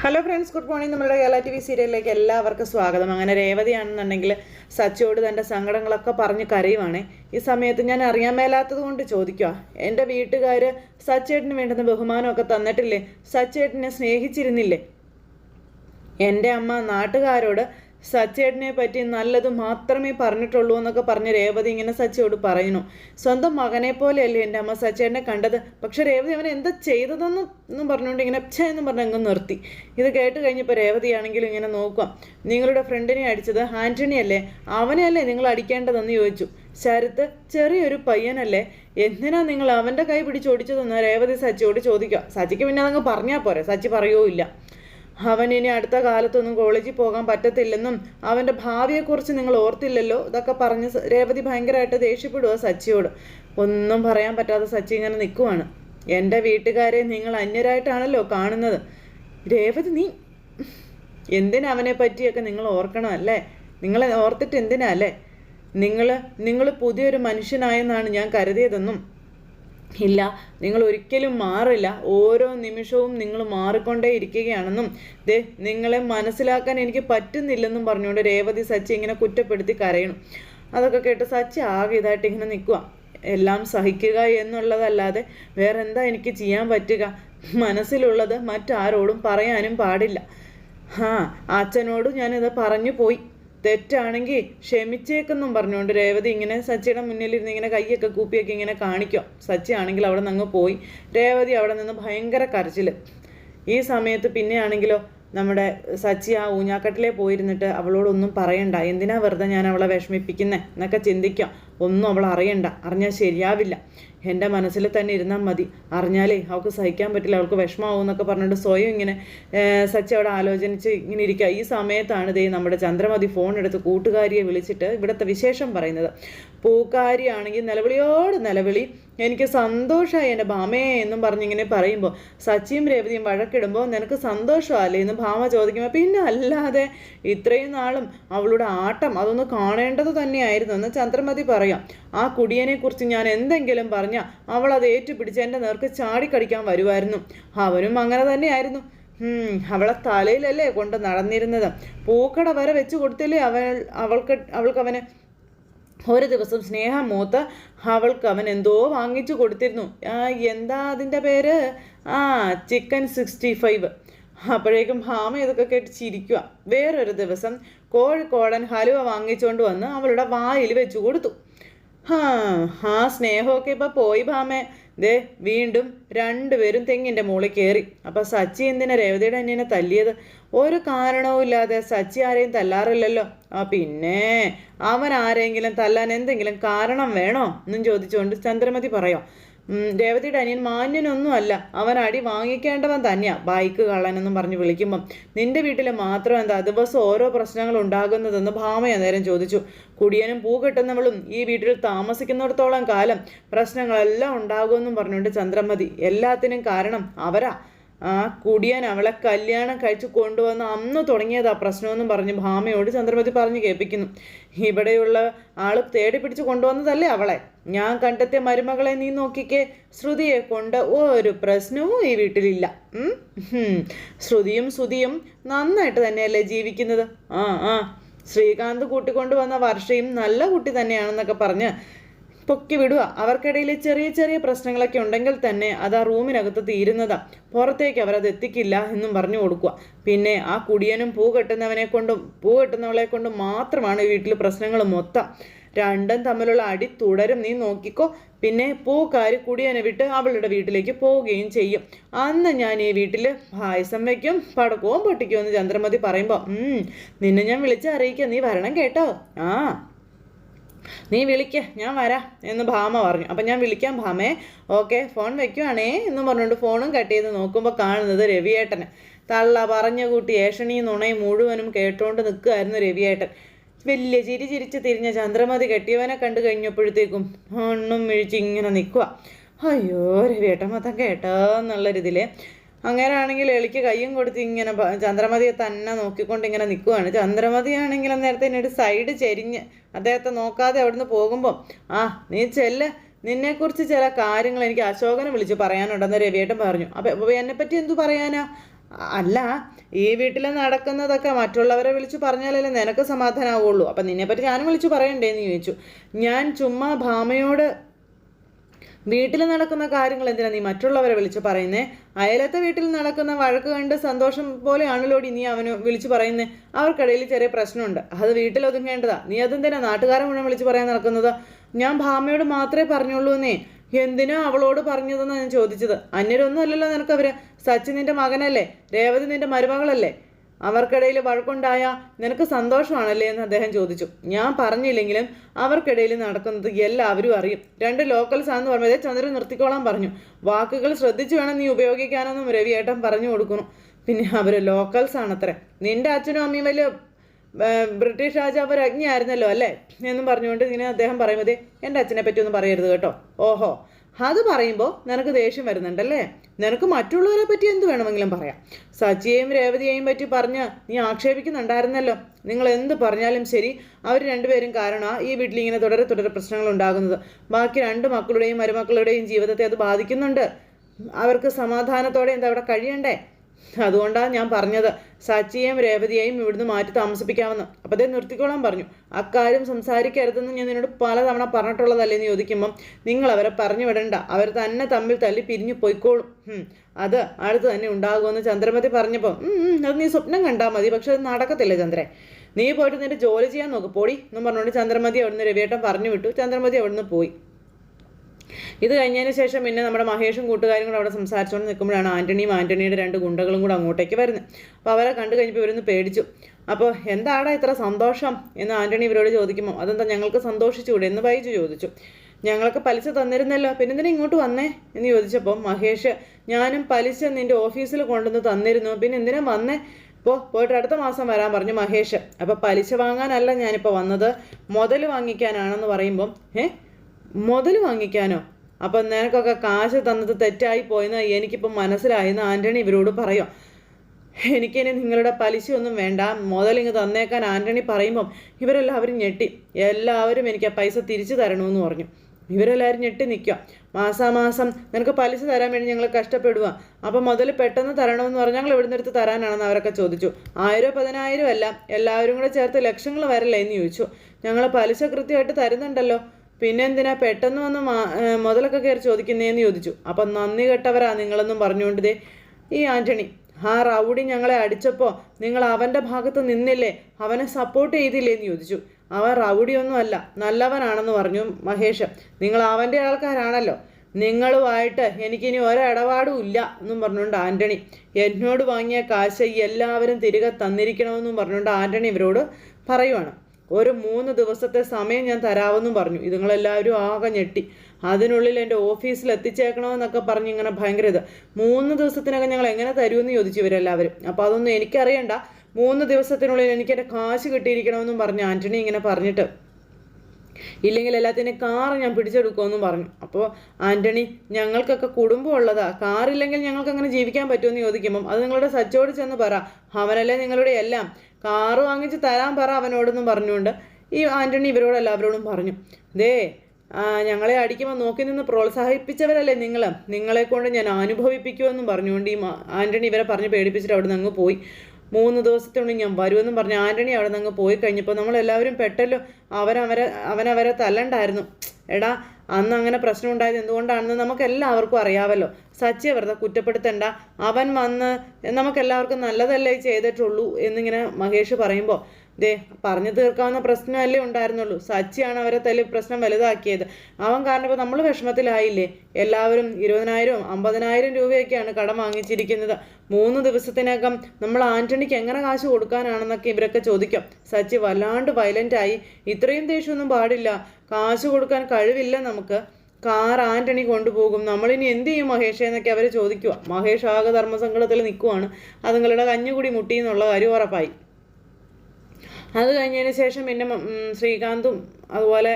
Hello friends good morning നമ്മുടെ Kerala T V സീരിയലിലേക്ക് എല്ലാവർക്കും സ്വാഗതം. അങ്ങനെ രേവതിയാണെന്നുണ്ടെങ്കിൽ സച്ചിയോട് തന്റെ സങ്കടങ്ങളൊക്കെ പറഞ്ഞ് കരയുവാണ്. ഈ സമയത്ത് ഞാൻ അറിയാൻ മേലാത്തത് കൊണ്ട് ചോദിക്കുക എന്റെ വീട്ടുകാർ സച്ചേട്ടന് വേണ്ടുന്ന ബഹുമാനമൊക്കെ തന്നിട്ടില്ലേ? സച്ചേട്ടനെ സ്നേഹിച്ചിരുന്നില്ലേ? എന്റെ അമ്മ നാട്ടുകാരോട് സച്ചേട്ടനെ പറ്റി നല്ലത് മാത്രമേ പറഞ്ഞിട്ടുള്ളൂ എന്നൊക്കെ പറഞ്ഞ് രേവതി ഇങ്ങനെ സച്ചയോട് പറയുന്നു. സ്വന്തം മകനെ പോലെയല്ലേ എന്റെ അമ്മ സച്ചേട്ടനെ കണ്ടത്? പക്ഷെ രേവതി അവൻ എന്താ ചെയ്തതെന്ന് പറഞ്ഞുകൊണ്ട് ഇങ്ങനെ അച്ഛ എന്ന് പറഞ്ഞ് അങ്ങ് നിർത്തി. ഇത് കേട്ട് കഴിഞ്ഞപ്പോൾ രേവതി ആണെങ്കിലും ഇങ്ങനെ നോക്കുക നിങ്ങളുടെ ഫ്രണ്ടിനെ അടിച്ചത് ആന്റണി അല്ലേ അവനെയല്ലേ നിങ്ങൾ അടിക്കേണ്ടതെന്ന് ചോദിച്ചു. ശരത്ത് ചെറിയൊരു പയ്യനല്ലേ? എന്തിനാ നിങ്ങൾ അവന്റെ കൈ പിടിച്ച് പിടിച്ചോടിച്ചതെന്ന് രേവതി സച്ചിയോട് ചോദിക്കുക. സച്ചിക്ക് പിന്നെ അതങ്ങ് പറഞ്ഞാൽ പോരെ. സച്ചി പറയുകയോ ഇല്ല അവൻ ഇനി അടുത്ത കാലത്തൊന്നും കോളേജിൽ പോകാൻ പറ്റത്തില്ലെന്നും അവന്റെ ഭാവിയെക്കുറിച്ച് നിങ്ങൾ ഓർത്തില്ലല്ലോ ഇതൊക്കെ പറഞ്ഞ് രേവതി ഭയങ്കരമായിട്ട് ദേഷ്യപ്പെടുക സച്ചിയോട്. ഒന്നും പറയാൻ പറ്റാതെ സച്ചി ഇങ്ങനെ നിൽക്കുവാണ് എന്റെ വീട്ടുകാരെ നിങ്ങൾ അന്യരായിട്ടാണല്ലോ കാണുന്നത്. രേവതി നീ എന്തിനാ അവനെ പറ്റിയൊക്കെ നിങ്ങൾ ഓർക്കണം അല്ലേ? നിങ്ങളെ ഓർത്തിട്ട് എന്തിനാ അല്ലേ? നിങ്ങൾ നിങ്ങൾ പുതിയൊരു മനുഷ്യനായെന്നാണ് ഞാൻ കരുതിയതെന്നും ഇല്ല. നിങ്ങൾ ഒരിക്കലും മാറില്ല. ഓരോ നിമിഷവും നിങ്ങൾ മാറിക്കൊണ്ടേ ഇരിക്കുകയാണെന്നും ദേ നിങ്ങളെ മനസ്സിലാക്കാൻ എനിക്ക് പറ്റുന്നില്ലെന്നും പറഞ്ഞുകൊണ്ട് രേവതി സച്ചി ഇങ്ങനെ കുറ്റപ്പെടുത്തി കരയണം. അതൊക്കെ കേട്ട് സച്ചി ആകെ ഇതായിട്ട് ഇങ്ങനെ നിൽക്കുക എല്ലാം സഹിക്കുക എന്നുള്ളതല്ലാതെ വേറെ എന്താ എനിക്ക് ചെയ്യാൻ പറ്റുക? മനസ്സിലുള്ളത് മറ്റാരോടും പറയാനും പാടില്ല. ആ അച്ഛനോട് ഞാനിത് പറഞ്ഞു പോയി. തെറ്റാണെങ്കിൽ ക്ഷമിച്ചേക്കെന്നും പറഞ്ഞുകൊണ്ട് രേവതി ഇങ്ങനെ സച്ചിയുടെ മുന്നിലിരുന്ന് ഇങ്ങനെ കൈയൊക്കെ കൂപ്പിയൊക്കെ ഇങ്ങനെ കാണിക്കും. സച്ചി ആണെങ്കിൽ അവിടെ നിന്ന് പോയി. രേവതി അവിടെ നിന്ന് ഭയങ്കര കരച്ചിൽ ഈ സമയത്ത് പിന്നെയാണെങ്കിലോ നമ്മുടെ സച്ചി ആ ഊഞ്ഞാക്കട്ടിലേ പോയിരുന്നിട്ട് അവളോടൊന്നും പറയണ്ട. എന്തിനാ വെറുതെ ഞാൻ അവളെ വിഷമിപ്പിക്കുന്നേ? എന്നൊക്കെ ചിന്തിക്കാം. ഒന്നും അവൾ അറിയണ്ട. അറിഞ്ഞാൽ ശരിയാവില്ല. എന്റെ മനസ്സിൽ തന്നെ ഇരുന്നാൽ മതി. അറിഞ്ഞാലേ അവൾക്ക് സഹിക്കാൻ പറ്റില്ല അവൾക്ക് വിഷമാവും എന്നൊക്കെ പറഞ്ഞിട്ട് സ്വയം ഇങ്ങനെ സച്ചി അവിടെ ആലോചനിച്ച് ഇങ്ങനെ ഇരിക്കുക. ഈ സമയത്താണ് ദേ നമ്മുടെ ചന്ദ്രമതി ഫോൺ എടുത്ത് കൂട്ടുകാരിയെ വിളിച്ചിട്ട് ഇവിടുത്തെ വിശേഷം പറയുന്നത്. പൂക്കാരിയാണെങ്കിൽ നിലവിളിയോട് നിലവിളി. എനിക്ക് സന്തോഷമായി എന്റെ ഭാമയെ എന്നും പറഞ്ഞിങ്ങനെ പറയുമ്പോൾ സച്ചിയും രേവതിയും വഴക്കിടുമ്പോൾ നിനക്ക് സന്തോഷമല്ലേ എന്ന് ഭാമ ചോദിക്കുമ്പോൾ പിന്നെ അല്ലാതെ ഇത്രയും നാളും അവളുടെ ആട്ടം അതൊന്ന് കാണേണ്ടത് തന്നെയായിരുന്നു എന്ന് ചന്ദ്രമതി പറയാം. ആ കുടിയനെ കുറിച്ച് ഞാൻ എന്തെങ്കിലും പറഞ്ഞാൽ അവൾ അത് ഏറ്റുപിടിച്ച് എന്റെ നേർക്ക് ചാടിക്കടിക്കാൻ വരുമായിരുന്നു അവനും അങ്ങനെ തന്നെയായിരുന്നു. അവളെ തലയിലല്ലേ കൊണ്ട് നടന്നിരുന്നത്. പൂക്കട വരെ വെച്ച് കൊടുത്തില്ലേ അവൾ അവൾക്ക് അവൾക്ക് അവന് ഒരു ദിവസം സ്നേഹം മൂത്ത് അവൾക്ക് അവൻ എന്തോ വാങ്ങിച്ചു കൊടുത്തിരുന്നു. എന്താ അതിന്റെ പേര്? ആ ചിക്കൻ സിക്സ്റ്റി ഫൈവ്. അപ്പോഴേക്കും ഭാമ ഇതൊക്കെ കേട്ട് ചിരിക്കുക വേറൊരു ദിവസം കോഴിക്കോടൻ ഹലുവ വാങ്ങിച്ചുകൊണ്ട് വന്ന് അവളുടെ വായിൽ വെച്ചു കൊടുത്തു. ഹാ ആ സ്നേഹമൊക്കെ ഇപ്പം പോയി ഭാമേ. ദേ വീണ്ടും രണ്ടുപേരും തെങ്ങിന്റെ മുകളിൽ കയറി അപ്പം സച്ചി എന്തിനാ രേവതിയുടെ അന്യനെ തല്ലിയത്? ഒരു കാരണവും ഇല്ലാതെ സച്ചി ആരെയും തല്ലാറില്ലല്ലോ. ആ പിന്നെ അവൻ ആരെങ്കിലും തല്ലാൻ എന്തെങ്കിലും കാരണം വേണോ? എന്നും ചോദിച്ചുകൊണ്ട് ചന്ദ്രമതി പറയാം. രേവതിയുടെ അനിയൻ മാന്യനൊന്നും അല്ല അവൻ അടി വാങ്ങിക്കേണ്ടവൻ തന്നെയാ. ബൈക്ക് കള്ളനെന്നും പറഞ്ഞ് വിളിക്കുമ്പം നിന്റെ വീട്ടിൽ മാത്രം എന്താ ദിവസം ഓരോ പ്രശ്നങ്ങൾ ഉണ്ടാകുന്നതെന്ന് ഭാമയ നേരം ചോദിച്ചു. കുടിയനും പൂ കെട്ടുന്നവളും ഈ വീട്ടിൽ താമസിക്കുന്നിടത്തോളം കാലം പ്രശ്നങ്ങളെല്ലാം ഉണ്ടാകുമെന്നും പറഞ്ഞുകൊണ്ട് ചന്ദ്രമതി എല്ലാത്തിനും കാരണം അവരാ. ആ കുടിയൻ അവളെ കല്യാണം കഴിച്ച് കൊണ്ടുവന്ന് അന്ന് തുടങ്ങിയതാ പ്രശ്നമെന്നും പറഞ്ഞ് ഭാമയോട് ചന്ദ്രമതി പറഞ്ഞു കേൾപ്പിക്കുന്നു. ഇവിടെയുള്ള ആൾ തേടി പിടിച്ച് കൊണ്ടുവന്നതല്ലേ അവളെ? ഞാൻ കണ്ടെത്തിയ മരുമകളെ നീ നോക്കിക്കേ. ശ്രുതിയെ കൊണ്ട് ഒരു പ്രശ്നവും ഈ വീട്ടിലില്ല. ശ്രുതിയും ശ്രുതിയും നന്നായിട്ട് തന്നെയല്ലേ ജീവിക്കുന്നത്? ആ ആ. ശ്രീകാന്ത് കൂട്ടിക്കൊണ്ടുവന്ന വർഷയും നല്ല കുട്ടി തന്നെയാണെന്നൊക്കെ പറഞ്ഞ് പൊക്കി വിടുക. അവർക്കിടയിൽ ചെറിയ ചെറിയ പ്രശ്നങ്ങളൊക്കെ ഉണ്ടെങ്കിൽ തന്നെ അത് ആ റൂമിനകത്ത് തീരുന്നതാ. പുറത്തേക്ക് അവരത് എത്തിക്കില്ല എന്നും പറഞ്ഞു കൊടുക്കുക. പിന്നെ ആ കുടിയനും പൂ കെട്ടുന്നവനെ കൊണ്ടും പൂ കെട്ടുന്നവളെ കൊണ്ടും മാത്രമാണ് വീട്ടിൽ പ്രശ്നങ്ങൾ മൊത്തം. രണ്ടും തമ്മിലുള്ള അടി തുടരും. നീ നോക്കിക്കോ. പിന്നെ പൂക്കാരി കുടിയനെ വിട്ട് അവളുടെ വീട്ടിലേക്ക് പോവുകയും ചെയ്യും. അന്ന് ഞാൻ ഈ വീട്ടിൽ പായസം വയ്ക്കും പടക്കവും പൊട്ടിക്കും എന്ന് ചന്ദ്രമതി പറയുമ്പോൾ നിന്നെ ഞാൻ വിളിച്ച് അറിയിക്കാം നീ വരണം കേട്ടോ. ആ നീ വിളിക്ക ഞാൻ വരാം എന്ന് ഭാമ പറഞ്ഞു. അപ്പം ഞാൻ വിളിക്കാം ഭാമേ. ഓക്കെ ഫോൺ വെക്കുവാണേ എന്ന് പറഞ്ഞുകൊണ്ട് ഫോണും കട്ട് ചെയ്ത് നോക്കുമ്പോൾ കാണുന്നത് രവിയേട്ടനെ. തള്ള പറഞ്ഞ കൂട്ടി ഏഷണി നുണയും മുഴുവനും കേട്ടോണ്ട് നിൽക്കുമായിരുന്നു രവിയേട്ടൻ. വലിയ ചിരി ചിരിച്ച് തിരിഞ്ഞ ചന്ദ്രമതി കെട്ടിയവനെ കണ്ടു കഴിഞ്ഞപ്പോഴത്തേക്കും ഒന്നും മിഴിച്ച് ഇങ്ങനെ നിൽക്കുക അയ്യോ രവിയേട്ടൻ മൊത്തം കേട്ടോ എന്നുള്ള രീതിയിൽ അങ്ങനെയാണെങ്കിൽ എളിക്ക് കയ്യും കൊടുത്ത് ഇങ്ങനെ ചന്ദ്രമതിയെ തന്നെ നോക്കിക്കൊണ്ട് ഇങ്ങനെ നിൽക്കുവാണ് ചന്ദ്രമതി ആണെങ്കിൽ നേരത്തെ ഒരു സൈഡ് ചെരിഞ്ഞ് അദ്ദേഹത്തെ നോക്കാതെ അവിടുന്ന് പോകുമ്പോൾ ആ നീ ചെല്ല്. നിന്നെക്കുറിച്ച് ചില കാര്യങ്ങൾ എനിക്ക് അശോകനെ വിളിച്ച് പറയാനുണ്ടെന്ന് രവിയേട്ടൻ പറഞ്ഞു. അപ്പോൾ എന്നെ പറ്റി എന്തു പറയാനാ? അല്ല ഈ വീട്ടിൽ നടക്കുന്നതൊക്കെ മറ്റുള്ളവരെ വിളിച്ചു പറഞ്ഞാലല്ലേ നിനക്ക് സമാധാനമാവുള്ളൂ അപ്പം നിന്നെപ്പറ്റി ഞാനും വിളിച്ചു പറയണ്ടേന്ന് ചോദിച്ചു. ഞാൻ ചുമ്മാ ഭാമയോട് വീട്ടിൽ നടക്കുന്ന കാര്യങ്ങൾ എന്തിനാ നീ മറ്റുള്ളവരെ വിളിച്ചു പറയുന്നേ? അയലത്തെ വീട്ടിൽ നടക്കുന്ന വഴക്ക് കണ്ട് സന്തോഷം പോലെയാണല്ലോ നീ അവന് വിളിച്ചു പറയുന്നേ? അവർക്കിടയിൽ ചെറിയ പ്രശ്നമുണ്ട്. അത് വീട്ടിൽ ഒതുങ്ങേണ്ടതാ നീ അതെന്തിനാ നാട്ടുകാരെ മുഴുവൻ വിളിച്ചു പറയാൻ നടക്കുന്നത്? ഞാൻ ഭാമയോട് മാത്രമേ പറഞ്ഞുള്ളൂ എന്നേ. എന്തിനാ അവളോട് പറഞ്ഞതെന്നാണ് ഞാൻ ചോദിച്ചത്? അന്യരൊന്നും അല്ലല്ലോ നിനക്കവര്. സച്ചിൻ നിന്റെ മകനല്ലേ? രേവതി നിന്റെ മരുമകളല്ലേ? അവർക്കിടയിൽ വഴക്കുണ്ടായ നിനക്ക് സന്തോഷമാണല്ലേ എന്ന് അദ്ദേഹം ചോദിച്ചു. ഞാൻ പറഞ്ഞില്ലെങ്കിലും അവർക്കിടയിൽ നടക്കുന്നത് എല്ലാവരും അറിയും. രണ്ട് ലോക്കൽസ് ആണെന്ന് പറഞ്ഞത് ചന്ദ്രൻ നിർത്തിക്കോളാൻ പറഞ്ഞു. വാക്കുകൾ ശ്രദ്ധിച്ചു വേണം നീ ഉപയോഗിക്കാനെന്നും രവിയേട്ടൻ പറഞ്ഞു കൊടുക്കുന്നു. പിന്നെ അവർ ലോക്കൽസ് ആണത്രേ. നിന്റെ അച്ഛനും അമ്മയും വലിയ ബ്രിട്ടീഷ് രാജാവ് രജ്ഞയായിരുന്നല്ലോ അല്ലേ? എന്നും പറഞ്ഞുകൊണ്ട് ഇങ്ങനെ അദ്ദേഹം പറയുമ്പോൾ എന്റെ അച്ഛനെ പറ്റി ഒന്നും പറയരുത് കേട്ടോ. ഓഹോ. അത് പറയുമ്പോൾ നിനക്ക് ദേഷ്യം വരുന്നുണ്ടല്ലേ? നിനക്ക് മറ്റുള്ളവരെ പറ്റി എന്ത് വേണമെങ്കിലും പറയാം. സച്ചിയെയും രേവതിയെയും പറ്റി പറഞ്ഞ് നീ ആക്ഷേപിക്കുന്നുണ്ടായിരുന്നല്ലോ. നിങ്ങൾ എന്ത് പറഞ്ഞാലും ശരി അവർ രണ്ടുപേരും കാരണം ഈ വീട്ടിൽ ഇങ്ങനെ തുടരെ തുടരെ പ്രശ്നങ്ങൾ ഉണ്ടാകുന്നത്. ബാക്കി രണ്ട് മക്കളുടെയും മരുമക്കളുടെയും ജീവിതത്തെ അത് ബാധിക്കുന്നുണ്ട്. അവർക്ക് സമാധാനത്തോടെ എന്താ അവിടെ കഴിയണ്ടേ? അതുകൊണ്ടാണ് ഞാൻ പറഞ്ഞത്. സച്ചിയെയും രേവതിയെയും ഇവിടുന്ന് മാറ്റി താമസിപ്പിക്കാമെന്ന്. അപ്പോൾ അതേ നിർത്തിക്കോളാൻ പറഞ്ഞു. അക്കാര്യം സംസാരിക്കരുതെന്ന് ഞാൻ നിന്നോട് പലതവണ പറഞ്ഞിട്ടുള്ളതല്ലേ എന്ന് ചോദിക്കുമ്പം നിങ്ങൾ അവരെ പറഞ്ഞു വിടണ്ട. അവർ തന്നെ തമ്മിൽ തല്ലി പിരിഞ്ഞു പോയിക്കോളും. അത് അടുത്ത് തന്നെ ഉണ്ടാകുമെന്ന് ചന്ദ്രമതി പറഞ്ഞപ്പോൾ "ഉം, ഉം, അത് നീ സ്വപ്നം കണ്ടാൽ മതി പക്ഷെ അത് നടക്കത്തില്ല ചന്ദ്രൻ നീ പോയിട്ട് നിന്റെ ജോലി ചെയ്യാൻ നോക്ക്. പോടി എന്നും പറഞ്ഞുകൊണ്ട് ചന്ദ്രമതി അവിടുന്ന് രവിയേട്ടൻ പറഞ്ഞു വിട്ടു. ചന്ദ്രമതി അവിടുന്ന് പോയി. ഇത് കഴിഞ്ഞതിന് ശേഷം പിന്നെ നമ്മുടെ മഹേഷും കൂട്ടുകാരും കൂടെ അവിടെ സംസാരിച്ചുകൊണ്ട് നിൽക്കുമ്പോഴാണ് ആന്റണിയും ആന്റണിയുടെ രണ്ട് ഗുണ്ടകളും കൂടെ അങ്ങോട്ടേക്ക് വരുന്നത്. അപ്പോൾ അവരെ കണ്ടു കഴിഞ്ഞപ്പോൾ ഇവരൊന്ന് പേടിച്ചു. അപ്പോൾ എന്താടാ ഇത്ര സന്തോഷം എന്ന് ആന്റണി ഇവരോട് ചോദിക്കുമ്പോൾ അതെന്താ ഞങ്ങൾക്ക് സന്തോഷിച്ചുകൂടെ? എന്ന് ബൈജു ചോദിച്ചു. ഞങ്ങൾക്ക് പലിശ തന്നിരുന്നല്ലോ പിന്നെ എന്തിനാ ഇങ്ങോട്ട് വന്നേ? എന്ന് ചോദിച്ചപ്പോൾ മഹേഷ് ഞാനും പലിശ നിന്റെ ഓഫീസിൽ കൊണ്ടുവന്ന് തന്നിരുന്നു പിന്നെ എന്തിനാ വന്നേ? ഇപ്പോൾ പോയിട്ട് അടുത്ത മാസം വരാൻ പറഞ്ഞു മഹേഷ്. അപ്പോൾ പലിശ വാങ്ങാനല്ല ഞാനിപ്പോൾ വന്നത്. മുതൽ വാങ്ങിക്കാനാണെന്ന് പറയുമ്പം ഏ മുതൽ വാങ്ങിക്കാനോ? അപ്പം നിനക്കൊക്കെ കാശ് തന്നത് തെറ്റായി പോയെന്ന് എനിക്കിപ്പം മനസ്സിലായെന്ന് ആന്റണി ഇവരോട് പറയാം? എനിക്കിനി നിങ്ങളുടെ പലിശയൊന്നും വേണ്ട. മുതലിങ്ങ് തന്നേക്കാൻ ആന്റണി പറയുമ്പം ഇവരെല്ലാവരും ഞെട്ടി. എല്ലാവരും എനിക്ക് ആ പൈസ തിരിച്ചു തരണമെന്ന് പറഞ്ഞു. ഇവരെല്ലാവരും ഞെട്ടി നിൽക്കുക മാസാമാസം നിനക്ക് പലിശ തരാൻ വേണ്ടി ഞങ്ങൾ കഷ്ടപ്പെടുക അപ്പം മുതൽ പെട്ടെന്ന് തരണമെന്ന് പറഞ്ഞാൽ ഞങ്ങൾ ഇവിടുന്ന് നിന്നെടുത്ത് തരാനാണെന്ന് അവരൊക്കെ ചോദിച്ചു. ആയിരം പതിനായിരം അല്ല എല്ലാവരും കൂടെ ചേർത്ത് ലക്ഷങ്ങൾ വരല്ലേ എന്ന് ചോദിച്ചു. ഞങ്ങൾ പലിശ കൃത്യമായിട്ട് തരുന്നുണ്ടല്ലോ. പിന്നെ എന്തിനാ പെട്ടെന്ന് വന്ന് മുതലൊക്കെ കയറി ചോദിക്കുന്നേന്ന് ചോദിച്ചു. അപ്പം നന്ദി കെട്ടവരാ നിങ്ങളെന്നും പറഞ്ഞുകൊണ്ടതേ ഈ ആന്റണി ആ റൗഡി ഞങ്ങളെ അടിച്ചപ്പോൾ നിങ്ങൾ അവന്റെ ഭാഗത്ത് നിന്നില്ലേ അവനെ സപ്പോർട്ട് ചെയ്തില്ലേന്ന് ചോദിച്ചു. അവൻ റൗഡിയൊന്നും അല്ല നല്ലവനാണെന്ന് പറഞ്ഞു മഹേഷ്. നിങ്ങൾ അവന്റെ ആൾക്കാരാണല്ലോ. നിങ്ങളുമായിട്ട് എനിക്കിനി ഒരിടപാടും ഇല്ല എന്നും പറഞ്ഞുകൊണ്ട് ആന്റണി എന്നോട് വാങ്ങിയ കാശ് എല്ലാവരും തിരികെ തന്നിരിക്കണമെന്നും പറഞ്ഞുകൊണ്ട് ആന്റണി ഇവരോട് പറയുവാണ്. ഒരു മൂന്ന് ദിവസത്തെ സമയം ഞാൻ തരാമെന്നും പറഞ്ഞു. ഇതുങ്ങളെല്ലാവരും ആകെ ഞെട്ടി. അതിനുള്ളിൽ എന്റെ ഓഫീസിൽ എത്തിച്ചേക്കണമെന്നൊക്കെ പറഞ്ഞ് ഇങ്ങനെ ഭയങ്കര ഇത്. മൂന്ന് ദിവസത്തിനകം ഞങ്ങൾ എങ്ങനെ തരുമെന്ന് ചോദിച്ചു ഇവരെല്ലാവരും. അപ്പോൾ അതൊന്നും എനിക്കറിയണ്ട. മൂന്ന് ദിവസത്തിനുള്ളിൽ എനിക്ക് എന്റെ കാശ് കിട്ടിയിരിക്കണമെന്നും പറഞ്ഞു ആന്റണി ഇങ്ങനെ പറഞ്ഞിട്ട് ഇല്ലെങ്കിൽ എല്ലാത്തിനും കാർ ഞാൻ പിടിച്ചെടുക്കുമെന്നും പറഞ്ഞു. അപ്പോൾ ആന്റണി ഞങ്ങൾക്കൊക്കെ കുടുംബം ഉള്ളതാ. കാറില്ലെങ്കിൽ ഞങ്ങൾക്ക് അങ്ങനെ ജീവിക്കാൻ പറ്റുമെന്ന് ചോദിക്കുമ്പം അത് നിങ്ങളുടെ സച്ചോട് ചെന്ന് പറ. അവനല്ലേ നിങ്ങളുടെ എല്ലാം. കാറ് വാങ്ങിച്ച് തരാൻ പറ അവനോടെന്നും പറഞ്ഞുകൊണ്ട് ഈ ആന്റണി ഇവരോട് എല്ലാവരോടും പറഞ്ഞു. ദേ ഞങ്ങളെ അടിക്കുമ്പോൾ നോക്കി നിന്ന് പ്രോത്സാഹിപ്പിച്ചവരല്ലേ നിങ്ങൾ നിങ്ങളെ കൊണ്ട് ഞാൻ അനുഭവിപ്പിക്കുമെന്നും പറഞ്ഞുകൊണ്ട് ഈ ആന്റണി ഇവരെ പറഞ്ഞ് പേടിപ്പിച്ചിട്ട് അവിടെ നിന്ന് അങ്ങ് പോയി. മൂന്ന് ദിവസത്തിനുള്ളിൽ ഞാൻ വരുമെന്നും പറഞ്ഞ് ആന്റണി അവിടെ നിന്ന് അങ്ങ് പോയി കഴിഞ്ഞപ്പോൾ നമ്മളെല്ലാവരും പെട്ടല്ലോ. അവരവരെ അവനവരെ തല്ലണ്ടായിരുന്നു. എടാ അന്ന് അങ്ങനെ പ്രശ്നം ഉണ്ടായത് എന്തുകൊണ്ടാണെന്ന് നമുക്ക് എല്ലാവർക്കും അറിയാമല്ലോ സച്ചിയെ വെറുതെ കുറ്റപ്പെടുത്തണ്ട. അവൻ വന്ന് നമുക്കെല്ലാവർക്കും നല്ലതല്ലേ ചെയ്തിട്ടുള്ളൂ എന്നിങ്ങനെ മഹേഷ് പറയുമ്പോൾ. ദേ പറഞ്ഞു തീർക്കാവുന്ന പ്രശ്നമല്ലേ ഉണ്ടായിരുന്നുള്ളൂ. സച്ചിയാണ് അവരെ തല്ലി പ്രശ്നം വലുതാക്കിയത്. അവൻ കാരണം ഇപ്പോൾ നമ്മൾ വിഷമത്തിലായില്ലേ? എല്ലാവരും ഇരുപതിനായിരവും അമ്പതിനായിരം രൂപയൊക്കെയാണ് കടം വാങ്ങിച്ചിരിക്കുന്നത്. മൂന്ന് ദിവസത്തിനകം നമ്മൾ ആന്റണിക്ക് എങ്ങനെ കാശ് കൊടുക്കാനാണെന്നൊക്കെ ഇവരൊക്കെ ചോദിക്കും. സച്ചി വല്ലാണ്ട് വയലന്റായി ഇത്രയും ദേഷ്യമൊന്നും പാടില്ല. കാശ് കൊടുക്കാൻ കഴിവില്ല നമുക്ക്. കാർ ആന്റണി കൊണ്ടുപോകും. നമ്മളിനി എന്ത് ചെയ്യും മഹേഷ് എന്നൊക്കെ അവർ ചോദിക്കുക മഹേഷ് ആകെ ധർമ്മസങ്കടത്തിൽ നിൽക്കുവാണ് അതുങ്ങളുടെ കഞ്ഞുകൂടി മുട്ടി എന്നുള്ള കാര്യം ഉറപ്പായി. അത് കഴിഞ്ഞതിന് ശേഷം പിന്നെ ശ്രീകാന്തും അതുപോലെ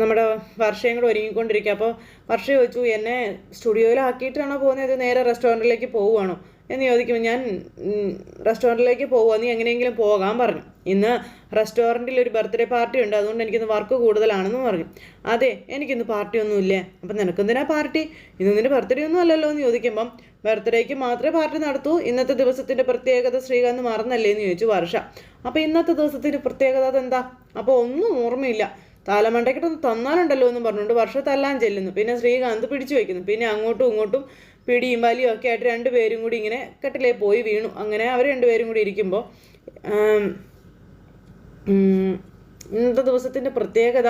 നമ്മുടെ വർഷയും കൂടെ ഒരുങ്ങിക്കൊണ്ടിരിക്കുക. അപ്പോൾ വർഷ ചോദിച്ചു എന്നെ സ്റ്റുഡിയോയിലാക്കിയിട്ടാണോ പോകുന്നത്? നേരെ റെസ്റ്റോറന്റിലേക്ക് പോവുകയാണോ? എന്ന് ചോദിക്കുമ്പോൾ ഞാൻ റെസ്റ്റോറന്റിലേക്ക് പോവുക നീ എങ്ങനെയെങ്കിലും പോകാൻ പറഞ്ഞു. ഇന്ന് റെസ്റ്റോറന്റിൽ ഒരു ബർത്ത്ഡേ പാർട്ടി ഉണ്ട് അതുകൊണ്ട് എനിക്കിന്ന് വർക്ക് കൂടുതലാണെന്ന് പറഞ്ഞു. അതെ എനിക്കിന്ന് പാർട്ടി ഒന്നും ഇല്ലേ അപ്പം നിനക്കെന്തിനാ പാർട്ടി ഇന്ന് നിന്റെ ബർത്ത്ഡേ ഒന്നും അല്ലല്ലോ എന്ന് ചോദിക്കുമ്പം ബർത്ത്ഡേക്ക് മാത്രമേ പാർട്ടി നടത്തൂ ഇന്നത്തെ ദിവസത്തിന്റെ പ്രത്യേകത ശ്രീകാന്ത് മറന്നല്ലേ എന്ന് ചോദിച്ചു വർഷ. അപ്പോൾ ഇന്നത്തെ ദിവസത്തിന്റെ പ്രത്യേകത അതെന്താ? അപ്പോൾ ഒന്നും ഓർമ്മയില്ല. തലമണ്ടയ്ക്കിട്ടൊന്ന് തന്നാലുണ്ടല്ലോ എന്ന് പറഞ്ഞുകൊണ്ട് വർഷ തല്ലാൻ ചെല്ലുന്നു. പിന്നെ ശ്രീകാന്ത് പിടിച്ചു വയ്ക്കുന്നു. പിന്നെ അങ്ങോട്ടും ഇങ്ങോട്ടും പിടിയും വലിയും ഒക്കെ ആയിട്ട് രണ്ടുപേരും കൂടി ഇങ്ങനെ കെട്ടിലേ പോയി വീണു. അങ്ങനെ അവർ രണ്ടുപേരും കൂടി ഇരിക്കുമ്പോൾ ഇന്നത്തെ ദിവസത്തിന്റെ പ്രത്യേകത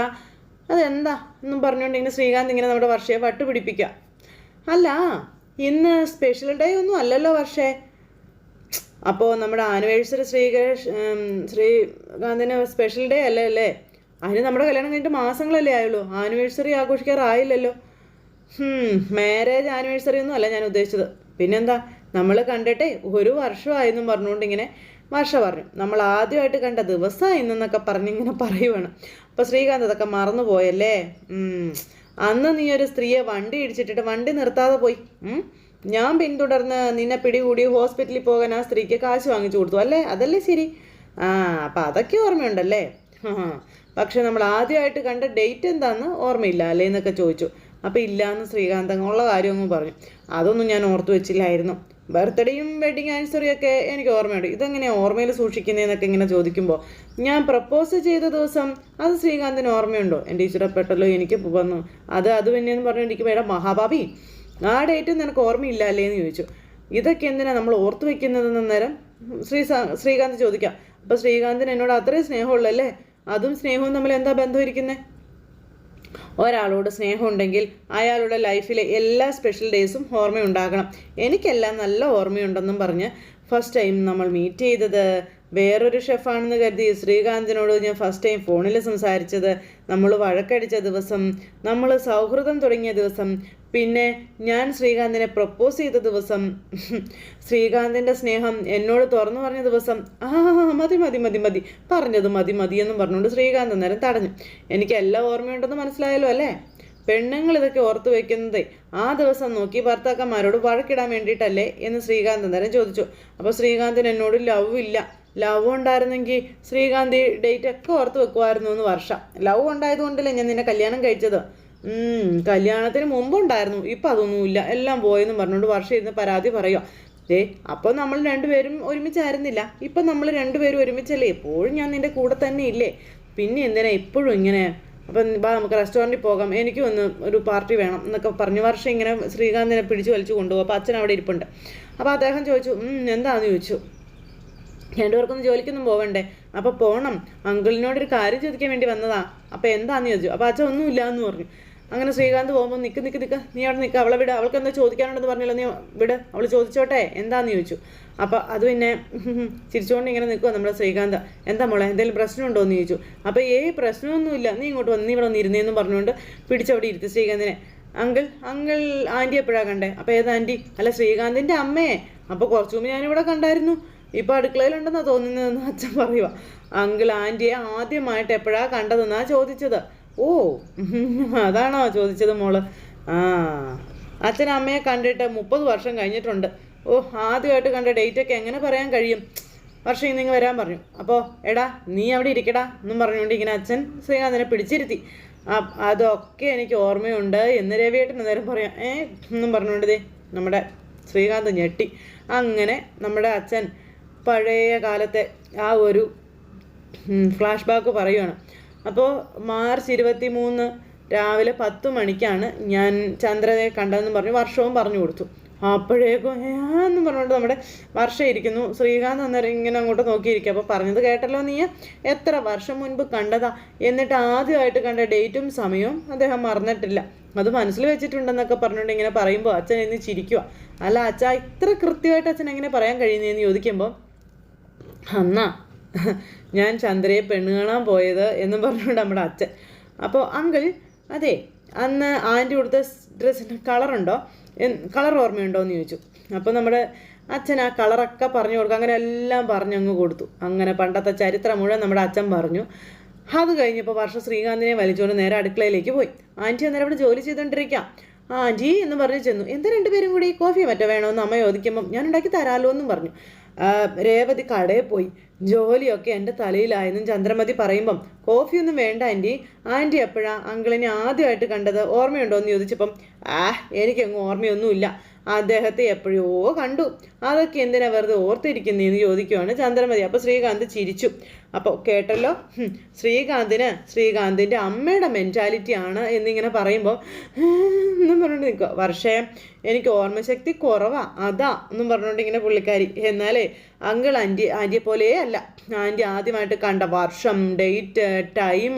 അതെന്താ എന്നും പറഞ്ഞുകൊണ്ട് ഇങ്ങനെ ശ്രീകാന്ത് ഇങ്ങനെ നമ്മുടെ വർഷയെ വട്ടുപിടിപ്പിക്കുക അല്ല ഇന്ന് സ്പെഷ്യൽ ഡേ ഒന്നും അല്ലല്ലോ വർഷേ. അപ്പോൾ നമ്മുടെ ആനിവേഴ്സറി ശ്രീകേഷ് ശ്രീകാന്തിന് സ്പെഷ്യൽ ഡേ അല്ലേ അല്ലേ? അതിന് നമ്മുടെ കല്യാണം കഴിഞ്ഞിട്ട് മാസങ്ങളല്ലേ ആയുള്ളൂ. ആനിവേഴ്സറി ആഘോഷിക്കാറായില്ലല്ലോ. മാരേജ് ആനിവേഴ്സറി ഒന്നും അല്ല ഞാൻ ഉദ്ദേശിച്ചത്. പിന്നെന്താ നമ്മൾ കണ്ടിട്ട് ഒരു വർഷമായെന്നും പറഞ്ഞുകൊണ്ട് ഇങ്ങനെ വർഷം പറഞ്ഞു. നമ്മൾ ആദ്യമായിട്ട് കണ്ട ദിവസമായി എന്നൊക്കെ പറഞ്ഞിങ്ങനെ പറയുവാണ്. അപ്പോൾ ശ്രീകാന്ത് അതൊക്കെ മറന്നുപോയല്ലേ? അന്ന് നീ ഒരു സ്ത്രീയെ വണ്ടി ഇടിച്ചിട്ടിട്ട് വണ്ടി നിർത്താതെ പോയി. ഞാൻ പിന്തുടർന്ന് നിന്നെ പിടികൂടി ഹോസ്പിറ്റലിൽ പോകാൻ ആ സ്ത്രീക്ക് കാശ് വാങ്ങിച്ചു കൊടുത്തു. അല്ലേ? അതല്ലേ ശരി? ആ അപ്പം അതൊക്കെ ഓർമ്മയുണ്ടല്ലേ? പക്ഷെ നമ്മൾ ആദ്യമായിട്ട് കണ്ട ഡേറ്റ് എന്താന്ന് ഓർമ്മയില്ല അല്ലേ എന്നൊക്കെ ചോദിച്ചു. അപ്പം ഇല്ലയെന്ന് ശ്രീകാന്ത് ഉള്ള കാര്യമൊന്നും പറഞ്ഞു. അതൊന്നും ഞാൻ ഓർത്തു വെച്ചില്ലായിരുന്നു. ബർത്ത്ഡേയും വെഡിങ് ആനിവേഴ്സറിയൊക്കെ എനിക്ക് ഓർമ്മയുണ്ട്. ഇതെങ്ങനെയാണ് ഓർമ്മയിൽ സൂക്ഷിക്കുന്നതെന്നൊക്കെ ഇങ്ങനെ ചോദിക്കുമ്പോൾ ഞാൻ പ്രപ്പോസ് ചെയ്ത ദിവസം അത് ശ്രീകാന്തിന് ഓർമ്മയുണ്ടോ? എന്റെ ഇഷ്ടപ്പെട്ടല്ലോ എനിക്ക് വന്നു. അത് അത് പിന്നെയെന്ന് പറഞ്ഞു എനിക്ക് വേണം ആ ഡേറ്റ് നിനക്ക് ഓർമ്മയില്ല അല്ലേ എന്ന് ചോദിച്ചു. ഇതൊക്കെ എന്തിനാണ് നമ്മൾ ഓർത്തു വെക്കുന്നതെന്ന് നേരം ശ്രീ ശ്രീകാന്ത് ചോദിക്കാം. അപ്പോൾ ശ്രീകാന്തിന് എന്നോട് അത്രയും സ്നേഹമുള്ളല്ലേ? അതും സ്നേഹവും തമ്മിൽ എന്താ ബന്ധം ഇരിക്കുന്നത് ഒരാളോട് സ്നേഹമുണ്ടെങ്കിൽ അയാളുടെ ലൈഫിലെ എല്ലാ സ്പെഷ്യൽ ഡേയ്സും ഓർമ്മയുണ്ടാകണം. എനിക്കെല്ലാം നല്ല ഓർമ്മയുണ്ടെന്നും പറഞ്ഞ് ഫസ്റ്റ് ടൈം നമ്മൾ മീറ്റ് ചെയ്തത്. വേറൊരു ഷെഫാണെന്ന് കരുതി ശ്രീകാന്തിനോട് ഞാൻ ഫസ്റ്റ് ടൈം ഫോണിൽ സംസാരിച്ചത്. നമ്മൾ വഴക്കടിച്ച ദിവസം നമ്മൾ സൗഹൃദം തുടങ്ങിയ ദിവസം പിന്നെ ഞാൻ ശ്രീകാന്തിനെ പ്രപ്പോസ് ചെയ്ത ദിവസം ശ്രീകാന്തിന്റെ സ്നേഹം എന്നോട് തുറന്നു പറഞ്ഞ ദിവസം ആ മതി മതി മതി മതി പറഞ്ഞത് മതി മതി എന്നും പറഞ്ഞുകൊണ്ട് ശ്രീകാന്ത് നേരം തടഞ്ഞു. എനിക്ക് എല്ലാം ഓർമ്മയുണ്ടെന്ന് മനസ്സിലായല്ലോ അല്ലേ? പെണ്ണുങ്ങൾ ഇതൊക്കെ ഓർത്തു വെക്കുന്നത് ആ ദിവസം നോക്കി ഭർത്താക്കന്മാരോട് വഴക്കിടാൻ വേണ്ടിയിട്ടല്ലേ എന്ന് ശ്രീകാന്ത് നേരം ചോദിച്ചു. അപ്പോൾ ശ്രീകാന്തിന് എന്നോട് ലവ് ഇല്ല. ലവ് ഉണ്ടായിരുന്നെങ്കിൽ ശ്രീകാന്തി ഡേറ്റ് ഒക്കെ ഓർത്ത് വെക്കുമായിരുന്നു എന്ന് വർഷം. ലവ് ഉണ്ടായതുകൊണ്ടല്ലേ ഞാൻ നിന്നെ കല്യാണം കഴിച്ചത്? കല്യാണത്തിന് മുമ്പുണ്ടായിരുന്നു. ഇപ്പം അതൊന്നുമില്ല. എല്ലാം പോയെന്നും പറഞ്ഞുകൊണ്ട് വർഷം ഇരുന്ന് പരാതി പറയുക ഏ അപ്പോൾ നമ്മൾ രണ്ടുപേരും ഒരുമിച്ചായിരുന്നില്ല. ഇപ്പം നമ്മൾ രണ്ടുപേരും ഒരുമിച്ചല്ലേ? എപ്പോഴും ഞാൻ നിന്റെ കൂടെ തന്നെ ഇല്ലേ? പിന്നെ എന്തിനാ എപ്പോഴും ഇങ്ങനെ? അപ്പം ബാ നമുക്ക് റെസ്റ്റോറന്റിൽ പോകാം. എനിക്കും ഒന്ന് ഒരു പാർട്ടി വേണം എന്നൊക്കെ പറഞ്ഞു. വർഷം ഇങ്ങനെ ശ്രീകാന്തിനെ പിടിച്ചു വലിച്ചു കൊണ്ടുപോകും. അപ്പോൾ അച്ഛൻ അവിടെ ഇരിപ്പുണ്ട്. അപ്പോൾ അദ്ദേഹം ചോദിച്ചു എന്താണെന്ന് ചോദിച്ചു. രണ്ടുപേർക്കൊന്നും ജോലിക്കൊന്നും പോവണ്ടേ? അപ്പോൾ പോകണം അങ്കിളിനോടൊരു കാര്യം ചോദിക്കാൻ വേണ്ടി വന്നതാ. അപ്പോൾ എന്താണെന്ന് ചോദിച്ചു. അപ്പോൾ അച്ഛൻ ഒന്നുമില്ല എന്ന് പറഞ്ഞു. അങ്ങനെ ശ്രീകാന്ത് പോകുമ്പോൾ നിൽക്ക് നിൽക്ക് നിൽക്ക് നീ അവിടെ നിൽക്കുക അവളെ വിട്. അവൾക്ക് എന്താ ചോദിക്കാനുണ്ടെന്ന് പറഞ്ഞല്ലോ? നീ വിട്. അവൾ ചോദിച്ചോട്ടെ? എന്താന്ന് ചോദിച്ചു. അപ്പോൾ അത് പിന്നെ ചിരിച്ചുകൊണ്ട് ഇങ്ങനെ നിൽക്കുക നമ്മുടെ ശ്രീകാന്ത്. എന്താ മോളെ എന്തെങ്കിലും പ്രശ്നമുണ്ടോ എന്ന് ചോദിച്ചു. അപ്പോൾ ഏ പ്രശ്നമൊന്നുമില്ല. നീ ഇങ്ങോട്ട് വന്ന് നീ ഇവിടെ ഒന്നിരുന്നേന്ന് പറഞ്ഞുകൊണ്ട് പിടിച്ചവിടെ ഇരുത്തി ശ്രീകാന്തിനെ. അങ്കിൾ അങ്കിൾ ആന്റി എപ്പോഴാണ് കണ്ടേ? അപ്പോൾ ഏത് ആന്റി അല്ല ശ്രീകാന്തിന്റെ അമ്മയെ അപ്പോൾ കുറച്ചു മുമ്പ് ഞാനിവിടെ കണ്ടായിരുന്നു. ഇപ്പോൾ അടുക്കളയിലുണ്ടെന്നാണ് തോന്നുന്നതെന്ന് അച്ഛൻ പറയുക അങ്കിൾ ആന്റിയെ ആദ്യമായിട്ട് എപ്പോഴാണ് കണ്ടതെന്നാണ് ചോദിച്ചത്. ഓ. അതാണോ ചോദിച്ചത് മോൾ? ആ. അച്ഛൻ അമ്മയെ കണ്ടിട്ട് മുപ്പത് വർഷം കഴിഞ്ഞിട്ടുണ്ട്. ഓ ആദ്യമായിട്ട് കണ്ട ഡേറ്റൊക്കെ എങ്ങനെ പറയാൻ കഴിയും? വർഷം ഇന്നിങ്ങ് വരാൻ പറഞ്ഞു. അപ്പോൾ എടാ നീ അവിടെ ഇരിക്കടാ എന്നും പറഞ്ഞുകൊണ്ട് ഇങ്ങനെ അച്ഛൻ ശ്രീകാന്തിനെ പിടിച്ചിരുത്തി. അതൊക്കെ എനിക്ക് ഓർമ്മയുണ്ട് എന്ന് രവിയേട്ടൻ നേരം പറയാം. ഏ എന്നും പറഞ്ഞുകൊണ്ടതേ നമ്മുടെ ശ്രീകാന്ത് ഞെട്ടി. അങ്ങനെ നമ്മുടെ അച്ഛൻ പഴയ കാലത്തെ ആ ഒരു ഫ്ലാഷ് ബാക്ക് പറയുകയാണ് അപ്പോൾ മാർച്ച് ഇരുപത്തി മൂന്ന് രാവിലെ പത്ത് മണിക്കാണ് ഞാൻ ചന്ദ്രനെ കണ്ടതെന്ന് പറഞ്ഞു വർഷവും പറഞ്ഞു കൊടുത്തു. അപ്പോഴേക്കും എന്ന് പറഞ്ഞുകൊണ്ട് നമ്മുടെ വർഷം ഇരിക്കുന്നു. ശ്രീകാന്ത് അന്നേരം ഇങ്ങനെ അങ്ങോട്ട് നോക്കിയിരിക്കുക. അപ്പോൾ പറഞ്ഞത് കേട്ടല്ലോ നീ? എത്ര വർഷം മുൻപ് കണ്ടതാ? എന്നിട്ട് ആദ്യമായിട്ട് കണ്ട ഡേറ്റും സമയവും അദ്ദേഹം മറന്നിട്ടില്ല. അത് മനസ്സിൽ വെച്ചിട്ടുണ്ടെന്നൊക്കെ പറഞ്ഞുകൊണ്ട് ഇങ്ങനെ പറയുമ്പോൾ അച്ഛൻ ഇന്ന് ചിരിക്കുക അല്ല അച്ഛ ഇത്ര കൃത്യമായിട്ട് അച്ഛൻ എങ്ങനെ പറയാൻ കഴിയുന്നതെന്ന് ചോദിക്കുമ്പോൾ അന്നാ ഞാൻ ചന്ദ്രയെ പെണ്ണ് കാണാൻ പോയത് എന്നും പറഞ്ഞുകൊണ്ട് നമ്മുടെ അച്ഛൻ. അപ്പോൾ അങ്കിൾ അതെ അന്ന് ആന്റി കൊടുത്ത ഡ്രസ്സിന് കളറുണ്ടോ കളർ ഓർമ്മയുണ്ടോ എന്ന് ചോദിച്ചു. അപ്പോൾ നമ്മുടെ അച്ഛൻ ആ കളറൊക്കെ പറഞ്ഞു കൊടുക്കും. അങ്ങനെ എല്ലാം പറഞ്ഞു അങ്ങ് കൊടുത്തു. അങ്ങനെ പണ്ടത്തെ ചരിത്രം മുഴുവൻ നമ്മുടെ അച്ഛൻ പറഞ്ഞു. അത് കഴിഞ്ഞപ്പോൾ വർഷം ശ്രീകാന്തിനെ വലിച്ചുകൊണ്ട് നേരെ അടുക്കളയിലേക്ക് പോയി. ആന്റി അന്നേരം അവിടെ ജോലി ചെയ്തുകൊണ്ടിരിക്കാം ആന്റി എന്ന് പറഞ്ഞു ചെന്നു. എന്താ രണ്ടുപേരും കൂടി? കോഫി മറ്റോ വേണമെന്ന് അമ്മ ചോദിക്കുമ്പം ഞാൻ ഉണ്ടാക്കി തരാമല്ലോ എന്നും പറഞ്ഞു. രേവതി കടയിൽ പോയി. ജോലിയൊക്കെ എന്റെ തലയിലായെന്നും ചന്ദ്രമതി പറയുമ്പം കോഫിയൊന്നും വേണ്ട ആന്റി. ആന്റി എപ്പോഴാ അങ്കിളിനെ ആദ്യമായിട്ട് കണ്ടത്? ഓർമ്മയുണ്ടോ? എന്ന് ചോദിച്ചപ്പം ആ എനിക്കങ്ങ് ഓർമ്മയൊന്നുമില്ല. അദ്ദേഹത്തെ എപ്പോഴോ കണ്ടു. അതൊക്കെ എന്തിനാ വെറുതെ ഓർത്തിരിക്കുന്നതെന്ന് ചോദിക്കുവാണ് ചന്ദ്രമതി. അപ്പോൾ ശ്രീകാന്ത് ചിരിച്ചു. അപ്പോൾ കേട്ടല്ലോ? ശ്രീകാന്തിന് ശ്രീകാന്തിന്റെ അമ്മയുടെ മെന്റാലിറ്റി ആണ് എന്നിങ്ങനെ പറയുമ്പോൾ എന്നും പറഞ്ഞുകൊണ്ട് നിൽക്കുക വർഷേ എനിക്ക് ഓർമ്മശക്തി കുറവാ. അതാ എന്നും പറഞ്ഞുകൊണ്ട് ഇങ്ങനെ പുള്ളിക്കാരി. എന്നാലേ അങ്കിൾ ആന്റി ആന്റിയെ പോലെയേ അല്ല. ആന്റി ആദ്യമായിട്ട് കണ്ട വർഷം ഡേറ്റ് ടൈം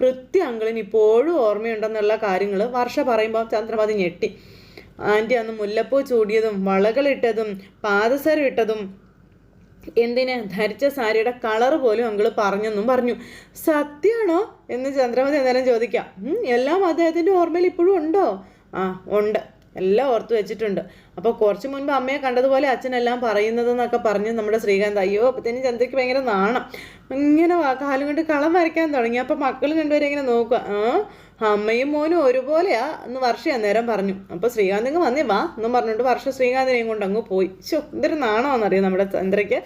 കൃത്യം അങ്കിളിന് ഇപ്പോഴും ഓർമ്മയുണ്ടെന്നുള്ള കാര്യങ്ങൾ വർഷ പറയുമ്പോൾ ചന്ദ്രമതി ഞെട്ടി. ആന്റി അന്ന് മുല്ലപ്പൂ ചൂടിയതും വളകളിട്ടതും പാദസരം ഇട്ടതും എന്തിന് ധരിച്ച സാരിയുടെ കളർ പോലും അങ്കിൾ പറഞ്ഞെന്നും പറഞ്ഞു. സത്യമാണോ എന്ന് ചന്ദ്രമതി എന്തായാലും ചോദിക്കാം. എല്ലാം അദ്ദേഹത്തിന്റെ ഓർമ്മയിൽ ഇപ്പോഴും ഉണ്ടോ? ആ ഉണ്ട്. എല്ലാം ഓർത്ത് വെച്ചിട്ടുണ്ട്. അപ്പോൾ കുറച്ച് മുൻപ് അമ്മയെ കണ്ടതുപോലെ അച്ഛനെല്ലാം പറയുന്നതെന്നൊക്കെ പറഞ്ഞ് നമ്മുടെ ശ്രീകാന്ത് അയ്യോ അപ്പത്തേനും ചന്ദ്രയ്ക്ക് ഭയങ്കര നാണം. ഇങ്ങനെ കാലും കൊണ്ട് കളം വരയ്ക്കാൻ തുടങ്ങി. അപ്പോൾ മക്കൾ രണ്ടുപേരും ഇങ്ങനെ നോക്കുക. ആ അമ്മയും മോനും ഒരുപോലെയാ എന്ന് വർഷ അന്നേരം പറഞ്ഞു. അപ്പോൾ ശ്രീകാന്ത് വന്നേ വാ എന്നും പറഞ്ഞുകൊണ്ട് വർഷ ശ്രീകാന്തിനെയും കൊണ്ട് അങ്ങ് പോയി. ശോ എന്തൊരു നാണമെന്നറിയാം നമ്മുടെ ചന്ദ്രയ്ക്ക്?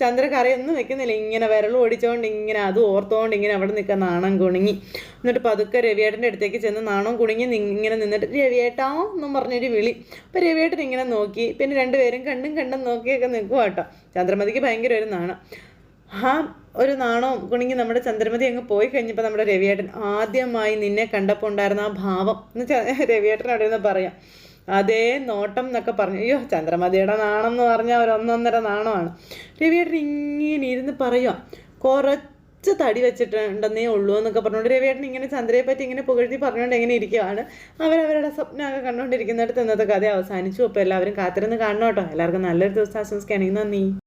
ചന്ദ്രക്ക് അറിയൊന്നും വെക്കുന്നില്ല ഇങ്ങനെ വിരൽ ഓടിച്ചോണ്ട് ഇങ്ങനെ അത് ഓർത്തോണ്ട് ഇങ്ങനെ അവിടെ നിൽക്കാൻ നാണം കുണുങ്ങി. എന്നിട്ട് പതുക്കെ രവിയേട്ടന്റെ അടുത്തേക്ക് ചെന്ന് നാണം കുണുങ്ങി ഇങ്ങനെ നിന്നിട്ട് രവിയേട്ടാ എന്നും പറഞ്ഞൊരു വിളി. അപ്പോൾ രവിയേട്ടൻ ഇങ്ങനെ നോക്കി. പിന്നെ രണ്ടുപേരും കണ്ടും കണ്ടും നോക്കിയൊക്കെ നിൽക്കുക കേട്ടോ ചന്ദ്രമതിക്ക് ഭയങ്കര ഒരു നാണം. ആ ഒരു നാണവും കുണുങ്ങി നമ്മുടെ ചന്ദ്രമതി അങ്ങ് പോയി കഴിഞ്ഞപ്പോൾ നമ്മുടെ രവിയേട്ടൻ ആദ്യമായി നിന്നെ കണ്ടപ്പോൾ ഉണ്ടായിരുന്ന ആ ഭാവം എന്ന് വെച്ചാൽ രവിയേട്ടൻ അവിടെ നിന്ന് പറയാം. അതേ നോട്ടം എന്നൊക്കെ പറഞ്ഞു. അയ്യോ ചന്ദ്രമതിയുടെ നാണം എന്ന് പറഞ്ഞാൽ ഒരു ഒന്നൊന്നര നാണമാണ്. രവിയേട്ടൻ ഇങ്ങനെ ഇരുന്ന് പറയുക കുറച്ച് തടി വെച്ചിട്ടുണ്ടെന്നേ ഉള്ളൂ എന്നൊക്കെ പറഞ്ഞുകൊണ്ട് രവിയേട്ടൻ ഇങ്ങനെ ചന്ദ്രയെ പറ്റി ഇങ്ങനെ പുകഴ്ത്തി പറഞ്ഞുകൊണ്ട് എങ്ങനെ ഇരിക്കുകയാണ് അവരവരുടെ സ്വപ്നമൊക്കെ കണ്ടുകൊണ്ടിരിക്കുന്നിടത്ത് ഇന്നത്തെ കഥ അവസാനിച്ചു. അപ്പോൾ എല്ലാവരും കാത്തിരുന്ന് കാണണം കേട്ടോ. എല്ലാവർക്കും നല്ലൊരു ദിവസം ആശംസിക്കുകയാണെങ്കിൽ നന്ദി.